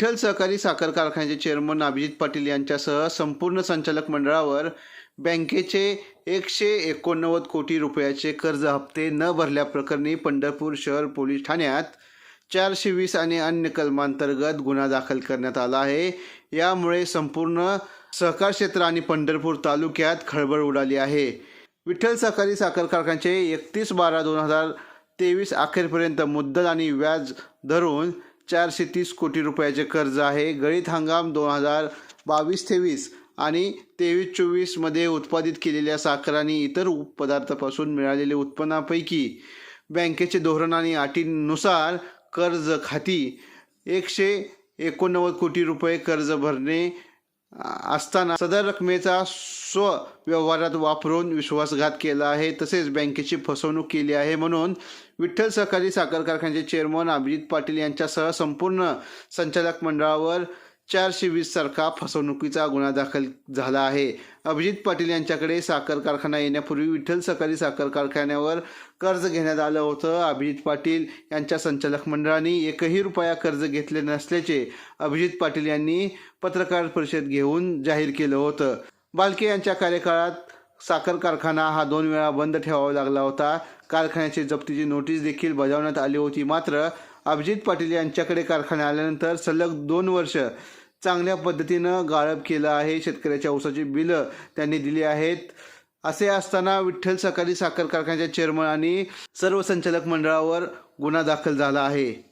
विठ्ठल सहकारी साखर कारखान्याचे चेअरमन अभिजित पाटील यांच्यासह संपूर्ण संचालक मंडळावर बँकेचे एकशे एकोणनव्वद कोटी रुपयाचे कर्ज हप्ते न भरल्याप्रकरणी पंढरपूर शहर पोलीस ठाण्यात चारशे वीस आणि अन्य कलमांतर्गत गुन्हा दाखल करण्यात आला आहे. यामुळे संपूर्ण सहकार क्षेत्र आणि पंढरपूर तालुक्यात खळबळ उडाली आहे. विठ्ठल सहकारी साखर कारखान्याचे एकतीस बारा दोन हजार तेवीस अखेरपर्यंत मुद्दल आणि व्याज धरून चारशे तीस कोटी रुपयाचे कर्ज आहे. गळीत हंगाम दोन हजार बावीस तेवीस आणि तेवीस चोवीसमध्ये उत्पादित केलेल्या साखर आणि इतर पदार्थापासून मिळालेल्या उत्पन्नापैकी बँकेचे धोरण आणि अटींनुसार कर्ज खाती एकशे एकोणनव्वद कोटी रुपये कर्ज भरणे असताना सदर रकमेचा स्व व्यवहारात वापरून विश्वासघात केला आहे. तसेच बँकेची फसवणूक केली आहे म्हणून विठ्ठल सहकारी साखर कारखान्याचे चेअरमन अभिजित पाटील यांच्यासह संपूर्ण संचालक मंडळावर चारशे वीस सारखा फसवणुकीचा गुन्हा दाखल झाला आहे. अभिजित पाटील यांच्याकडे साखर कारखाना येण्यापूर्वी विठ्ठल सहकारी साखर कारखान्यावर कर्ज घेण्यात आलं होतं. अभिजित पाटील यांच्या संचालक मंडळाने एकही रुपया कर्ज घेतले नसल्याचे अभिजित पाटील यांनी पत्रकार परिषद घेऊन जाहीर केलं होतं. बालके यांच्या कार्यकाळात साखर कारखाना हा दोन वेळा बंद ठेवावा लागला होता. कारखान्याची जप्तीची नोटीस देखील बजावण्यात आली होती. मात्र अभिजित पाटील यांच्याकडे कारखाना आल्यानंतर सलग दोन वर्ष चांगल्या पद्धतीनं गाळप केलं आहे. शेतकऱ्याच्या ऊसाची बिलं त्यांनी दिली आहेत. असे असताना विठ्ठल सहकारी साखर कारखान्याच्या चेअरमन आणि सर्व संचालक मंडळावर गुन्हा दाखल झाला आहे.